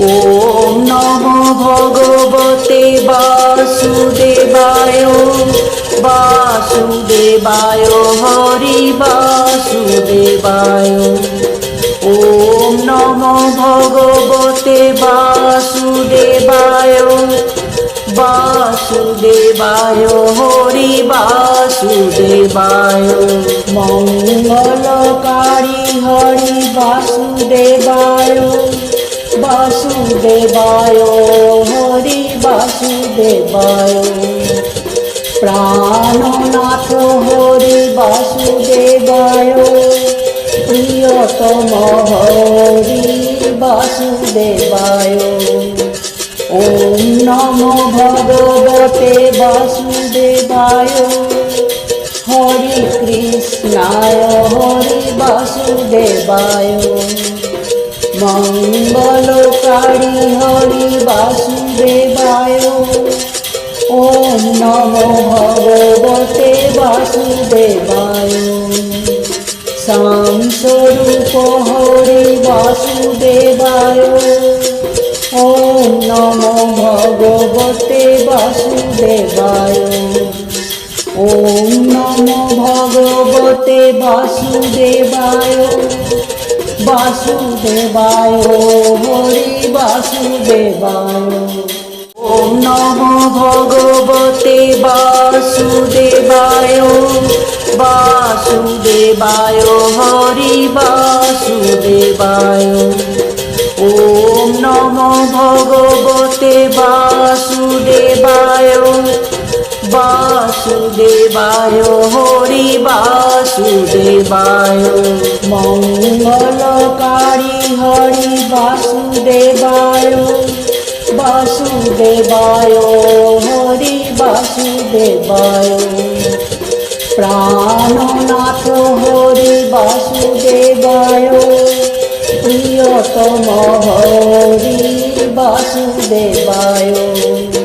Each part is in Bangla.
ওম নম ভগবতে বাসুদেবায় বাসুদেবায় হরি বাসুদেবায়। ওম নম ভগবতে বাসুদেবায় বাসুদেবায় হরি বাসুদেবায়। মঙ্গলকারী হরি বাসুদেবায় বাসুদেবায়, হরি বাসুদেবায়। প্রাণনাথ হরি বাসুদেবায়, প্রিয়তম হরি বাসুদেবায়। ওম নম ভগবতে বাসুদেবায়, হরি কৃষ্ণায় হরি বাসুদেবায়। মঙ্গলকারী হরি বাসুদেবায়। ওম নম ভগবতে বাসুদেবায়। সংস্বরূপ হরি বাসুদেবায়। ওম নম ভগবতে বাসুদেবায়। ওম নম ভগবতে বাসুদেবায়। বাসুদেবায় হরি বাসুদেবায়। ওম নম ভগবতে বাসুদেবায় বাসুদেবায় হরি বাসুদেবায়। ওম নম ভগবতে বাসুদেবায় বাসুদেবায়, হরি বাসুদেবায়। মঙ্গলকারী হরি বাসুদেবায় বাসুদেবায়, হরি বাসুদেবায়। প্রাণনাথ হরি বাসুদেবায়, প্রিয়তম হরি বাসুদেবায়।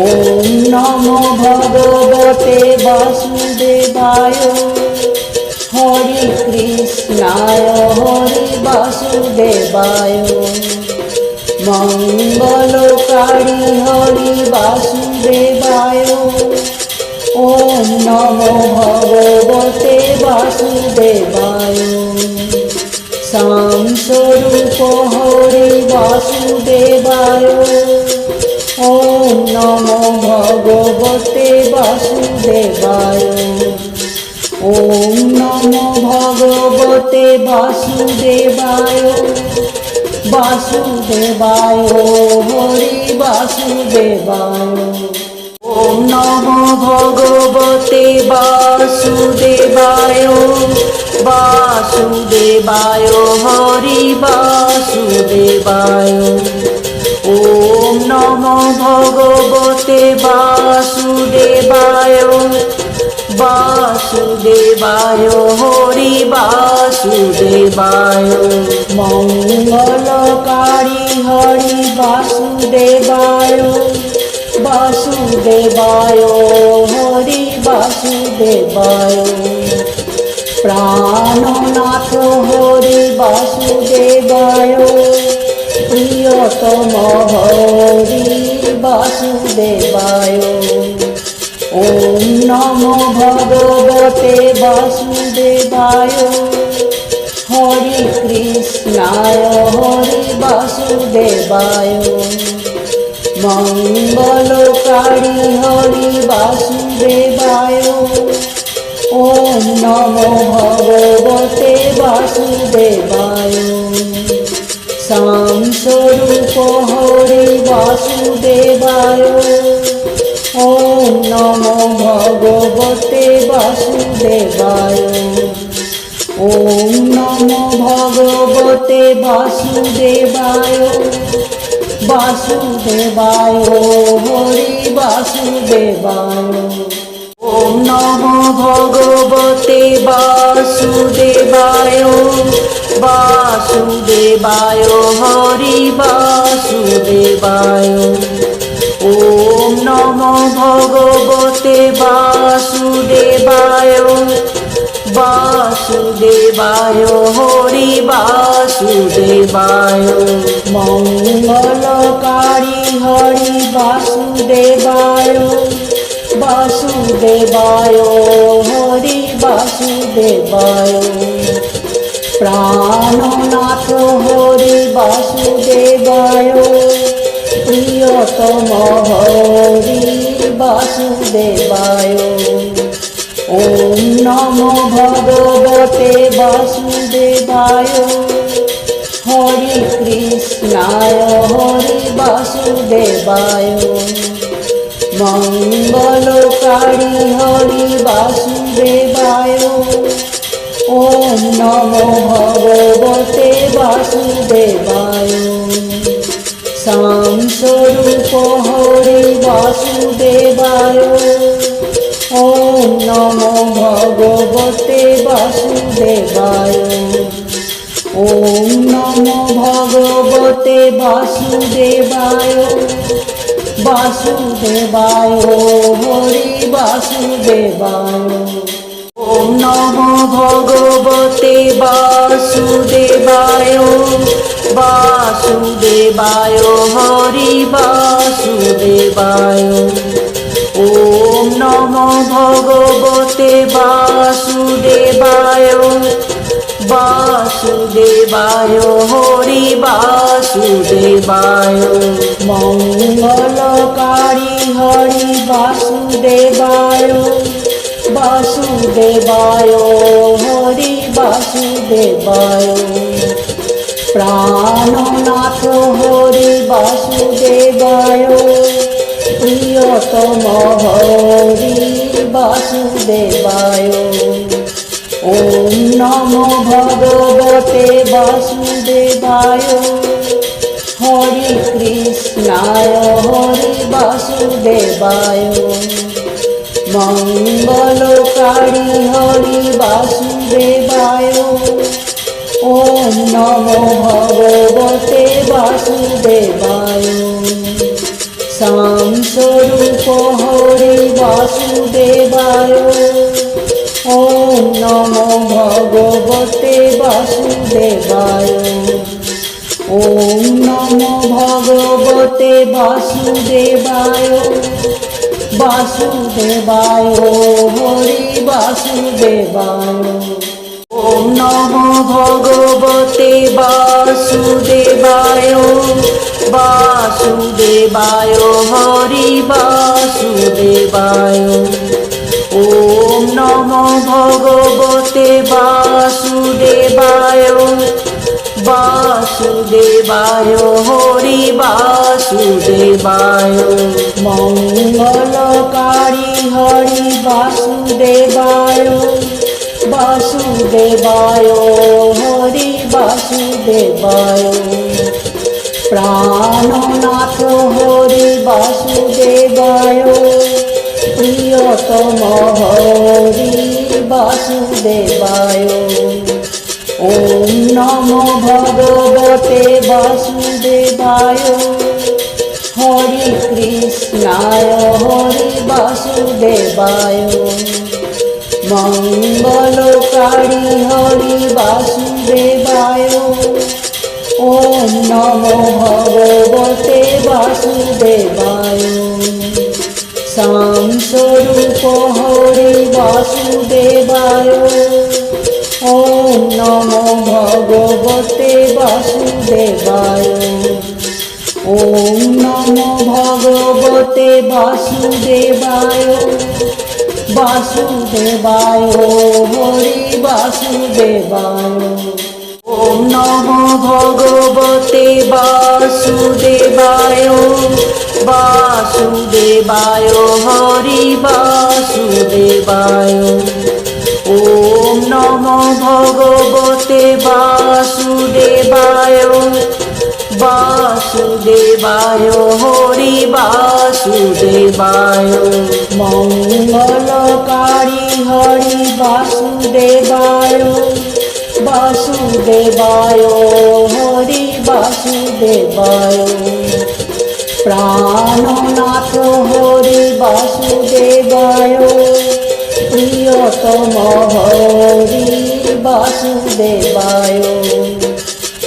ওম নম ভগবতে বাসুদেবায়। হরি কৃষ্ণায় হরি বাসুদেবায়। মঙ্গলকারী হরি বাসুদেবায়। ওম নম ভগবতে বাসুদেবায়। সংস্বরূপ হরি বাসুদেবায়। নম ভগবতে বাসুদেবায়। ওম নম ভগবতে বাসুদেবায়। বাসুদেবায় হরি বাসুদেবায়। ওম নম ভগবতে বাসুদেবায় বাসুদেবায় হরি বাসুদেবায়। ওম নম ভগবতে বাসুদেবায় বাসুদেবায়, হরি বাসুদেবায়, মঙ্গলকারী হরি বাসুদেবায় বাসুদেবায়, হরি বাসুদেবায়, প্রাণনাথ হরি বাসুদেবায়। প্রিয়তম হরি বাসুদেবায় ওম নম ভগবতে বাসুদেবায় হরি কৃষ্ণায় হরি বাসুদেবায় মঙ্গলকারী হরি বাসুদেবায় ওম নম ভগবতে বাসুদেবায় সংস্বরূপ হরি বাসুদেবায়। ওম নম ভগবতে বাসুদেবায়। ওম নম ভগবতে বাসুদেবায়। বাসুদেবায় হরি বাসুদেবায়। ওম নম ভগবতে বাসুদেবায় বাসুদেবায় হরি বাসুদেবায় ওম নম ভগবতে বাসুদেবায় বাসুদেবায়, হরি বাসুদেবায় মঙ্গলকারী হরি বাসুদেবায় বাসুদেবায়, হরি বাসুদেবায়। প্রাণনাথ হরি বাসুদেবায়। প্রিয়তম হরি বাসুদেবায়। ওম নমো ভগবতে বাসুদেবায়। হরি কৃষ্ণায় হরি বাসুদেবায়। মঙ্গলকারী হরি বাসুদেবায়। ওম নমো ভগবতে বাসুদেবায়। সংস্বরূপ হরি বাসুদেবায়। ওম নমো ভগবতে বাসুদেবায়। ওম নমো ভগবতে বাসুদেবায়। বাসুদেবায় হরি বাসুদেবায়। ওম নমো ভগবতে বাসুদেবায় বাসুদেবায়, হরি বাসুদেবায়। ওম নমো ভগবতে বাসুদেবায় বাসুদেবায়, হরি বাসুদেবায়। মঙ্গলকারী হরি বাসুদেবায়। বাসুদেবায়, হরি বাসুদেবায়। প্রাণনাথ হরি বাসুদেবায়, প্রিয়তম হরি বাসুদেবায়। ওম নমো ভগবতে বাসুদেবায়, হরি কৃষ্ণায় হরি বাসুদেবায়। মঙ্গলকারী হরি বাসুদেবায়। ওম নমো ভগবতে বাসুদেবায়। সংস্বরূপ হরি বাসুদেবায়। ওম নমো ভগবতে বাসুদেবায়। ওম নমো ভগবতে বাসুদেবায়। বাসুদেবায় হরি বাসুদেবায়। ওম নমো ভগবতে বাসুদেবায় বাসুদেবায় হরি বাসুদেবায়। ওম নমো ভগবতে বাসুদেবায় বাসুদেবায়, হরি বাসুদেবায়। মঙ্গলকারী হরি বাসুদেবায় বাসুদেবায়, হরি বাসুদেবায়। প্রাণনাথ হরি বাসুদেবায়, প্রিয়তম হরি বাসুদেবায়। ওম নমো ভগবতে বাসুদেবায়। হরি কৃষ্ণায় হরি বাসুদেবায়। মঙ্গলকারী হরি বাসুদেবায়। ওম নমো ভগবতে বাসুদেবায়। সংস্বরূপ হরি বাসুদেবায়। ওম নমো ভগবতে বাসুদেবায়। ওম নমো ভগবতে বাসুদেবায়। বাসুদেবায় হরি বাসুদেবায়। ওম নমো ভগবতে বাসুদেবায় বাসুদেবায় হরি বাসুদেবায়। ওম নমো ভগবতে বাসুদেবায় বাসুদেবায়, হরি বাসুদেবায়, মঙ্গলকারী হরি বাসুদেবায় বাসুদেবায়, হরি বাসুদেবায়, প্রাণনাথ হরি বাসুদেবায়। প্রিয়তম হরি বাসুদেবায়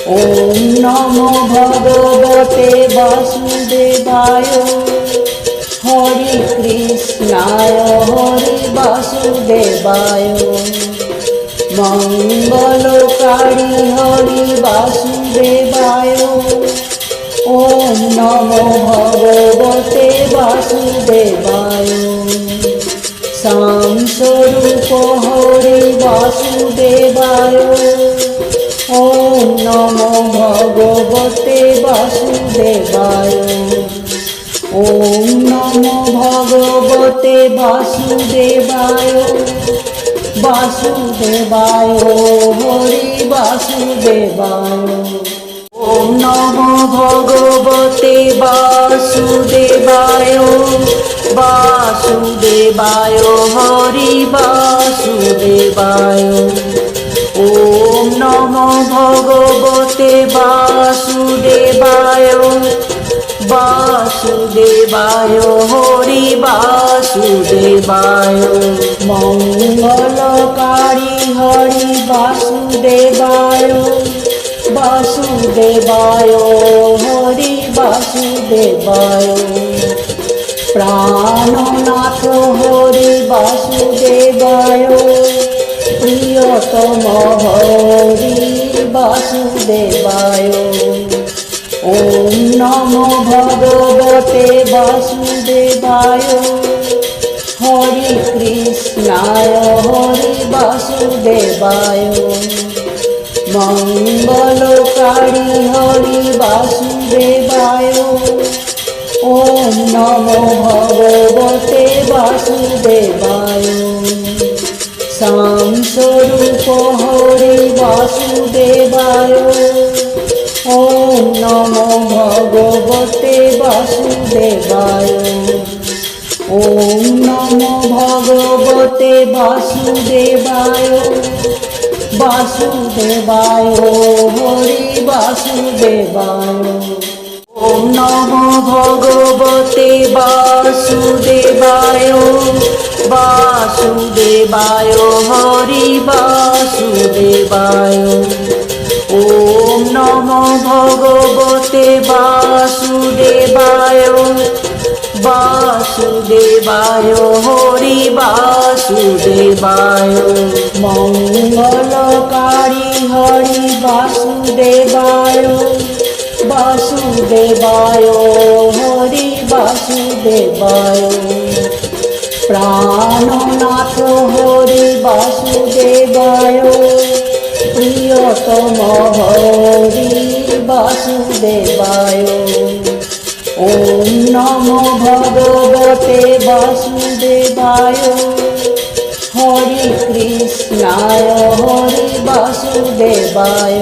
ওম নম ভগবতে বাসুদেবায় হরি কৃষ্ণায় হরি বাসুদেবায় মঙ্গলকারী হরি বাসুদেবায় ওম নম ভগবতে বাসুদেবায় সংস্বরূপ হরি বাসুদেবায়। ওম নম ভগবতে বাসুদেবায়। ওম নম ভগবতে বাসুদেবায়। বাসুদেবায় হরি বাসুদেবায়। ওম নম ভগবতে বাসুদেবায়। বাসুদেবায়, হরি বাসুদেবায়। ওম নম ভগবতে বাসুদেবায় বাসুদেবায়, হরি বাসুদেবায়। মঙ্গলকারী হরি বাসুদেবায় বাসুদেবায়, হরি বাসুদেবায়। প্রাণনাথ হরি বাসুদেবায়। প্রিয়তম হরি বাসুদেবায়। ওম নম ভগবতে বাসুদেবায়। হরি কৃষ্ণায় হরি বাসুদেবায়। মঙ্গলকারী হরি বাসুদেবায়। ওম নম ভগবতে বাসুদেবায়। সংস্বরূপ হরি বাসুদেবায়। ওম নম ভগবতে বাসুদেবায়। ওম নম ভগবতে বাসুদেবায়। বাসুদেবায় হরি বাসুদেবায়। ওম নম ভগবতে বাসুদেবায় বাসুদেবায়, হরি বাসুদেবায়। ওম নম ভগবতে বাসুদেবায় বাসুদেবায়, হরি বাসুদেবায়। মঙ্গলকারী হরি বাসুদেবায়। বাসুদেবায়, হরি বাসুদেবায়। প্রাণনাথ হরি বাসুদেবায়, প্রিয়তম হরি বাসুদেবায়। ওম নম ভগবতে বাসুদেবায়, হরি কৃষ্ণায় হরি বাসুদেবায়।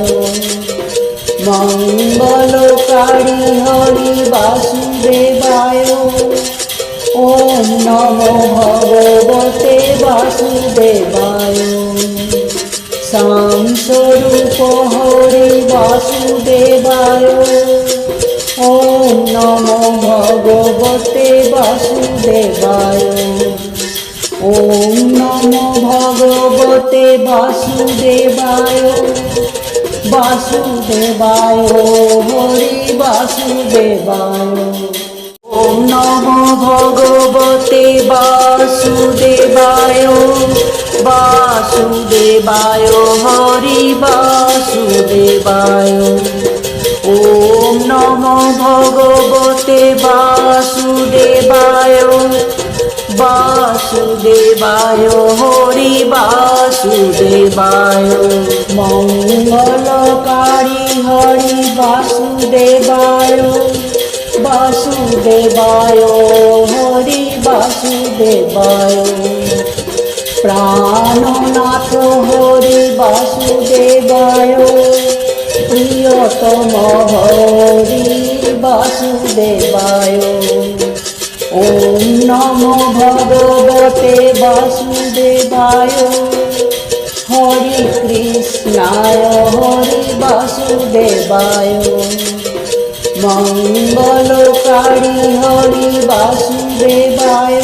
মঙ্গলকারী হরি বাসুদেবায়। ওম নম ভগবতে বাসুদেবায়। সংস্বরূপ হরি বাসুদেবায়। ওম নম ভগবতে বাসুদেবায়। ওম নম ভগবতে বাসুদেবায়। বাসুদেবায় হরি বাসুদেবায়। ওম নম ভগবতে বাসুদেবায় বাসুদেবায় হরি বাসুদেবায়। ওম নম ভগবতে বাসুদেবায় বাসুদেবায়, হরি বাসুদেবায়। মঙ্গলকারী হরি বাসুদেবায় বাসুদেবায়, হরি বাসুদেবায়। প্রাণনাথ হরি বাসুদেবায়, প্রিয়তম হরি বাসুদেবায়। ওম নম ভগবতে বাসুদেবায়। হরি কৃষ্ণায় হরি বাসুদেবায়। মঙ্গলকারী হরি বাসুদেবায়।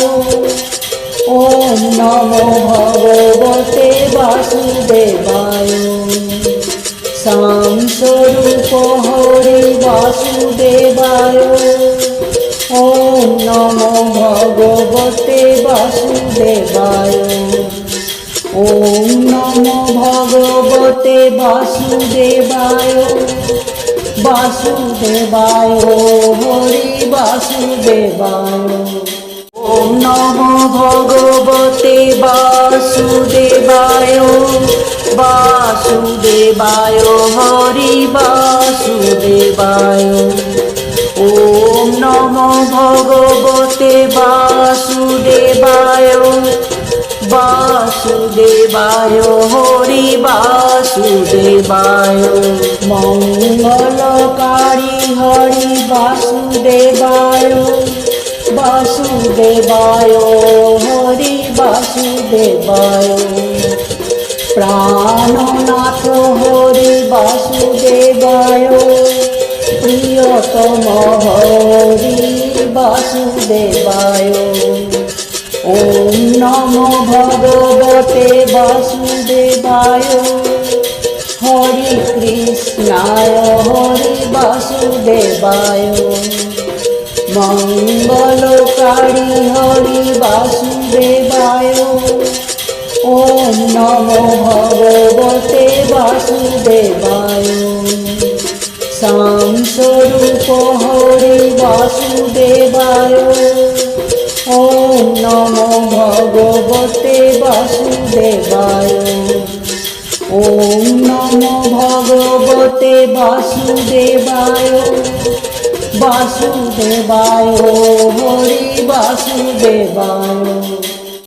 ওম নমো ভগবতে বাসুদেবায়। শ্যাম স্বরূপ হরি বাসুদেবায়। ওম নমো ভগবতে বাসুদেবায়। ওম নমো ভগবতে বাসুদেবায়। বাসুদেবায় হরি বাসুদেবায়। ওম নমো ভগবতে বাসুদেবায় বাসুদেবায় হরি বাসুদেবায়। ওম নমো ভগবতে বাসুদেবায় বাসুদেবায়, হরি বাসুদেবায়, মঙ্গলকারী হরি বাসুদেবায় বাসুদেবায়, হরি বাসুদেবায়, প্রাণনাথ হরি বাসুদেবায়। প্রিয়তম হরি বাসুদেবায়। ওম নমো ভগবতে বাসুদেবায়। হরি কৃষ্ণায় হরি বাসুদেবায়। মঙ্গলকারী হরি বাসুদেবায়। ওম নমো ভগবতে বাসুদেবায়। স্বরূপ হরি বাসুদেবায়। ওম নমো ভগবতে বাসুদেবায়। ওম নমো ভগবতে বাসুদেবায়। বাসুদেবায় হরি বাসুদেবায়।